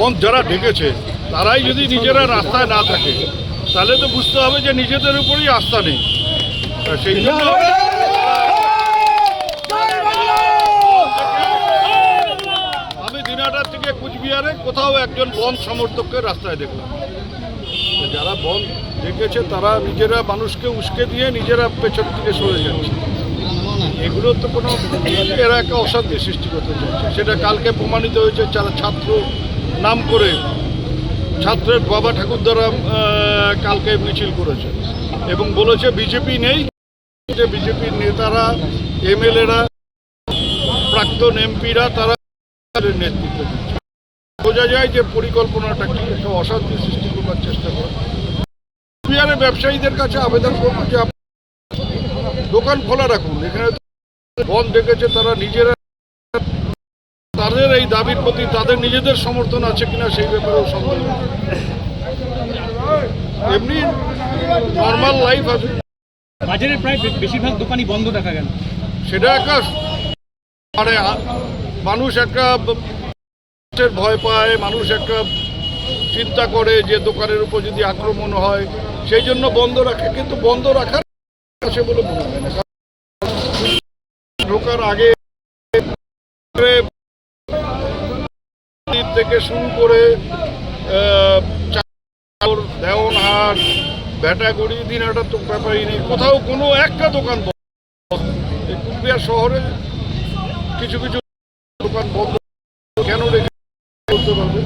বন্ধ যারা ডেকেছে তারাই যদি নিজেরা রাস্তায় না থাকে তাহলে তো বুঝতে হবে যে নিজেদের উপরেই আস্থা নেই। সেই জন্য আমি দিনাটার থেকে কুচবিহারে কোথাও একজন বন্ধ সমর্থককে রাস্তায় দেখলাম। যারা বন্ধ দেখেছে তারা নিজেরা মানুষকে উস্কে দিয়ে নিজেরা পেছন থেকে সরে যাচ্ছে। এগুলো তো কোনো এরা একটা অশান্তি সৃষ্টি করতে চাইছে সেটা কালকে প্রমাণিত হয়েছে যারা ছাত্র নাম করে ছাত্রের বাবা ঠাকুর দ্বারা কালকে মিছিল করেছে এবং বলেছে বিজেপি নেই। যে বিজেপির নেতারা, এমএলএরা, প্রাক্তন এমপিরা, তারা নেতৃত্ব দিচ্ছে। বোঝা যায় যে পরিকল্পনাটা কি, একটা অশান্তি সৃষ্টি করবার চেষ্টা করে। বিহারের ব্যবসায়ীদের কাছে আবেদন করব যে দোকান খোলা রাখুন, এখানে তো বন্ধ ডেকেছে তারা নিজেরা তাদের এই দাবির প্রতি তাদের নিজেদের সমর্থন আছে কিনা সেই ব্যাপারেও সন্দেহ এমনি নর্মাল লাইফ আছে। বাজারের প্রায় বেশিরভাগ দোকানই বন্ধ দেখা গেল। সেটা একটা মানে মানুষ একটা ভয় পায় মানুষ একটা চিন্তা করে যে দোকানের উপর যদি আক্রমণ হয় সেই জন্য বন্ধ রাখে কিন্তু বন্ধ রাখার আছে বলে মনে হয় না। ঢোকার আগে থেকে শুরু করে দেওয়ানহাট ভ্যাটাগুড়ি দিনহাটার তো ব্যাপারই নেই। কোথাও কোনো একটা দোকান এই কুচবিহার শহরে কিছু কিছু দোকান বন্ধ। কেন রেখে করতে পারবে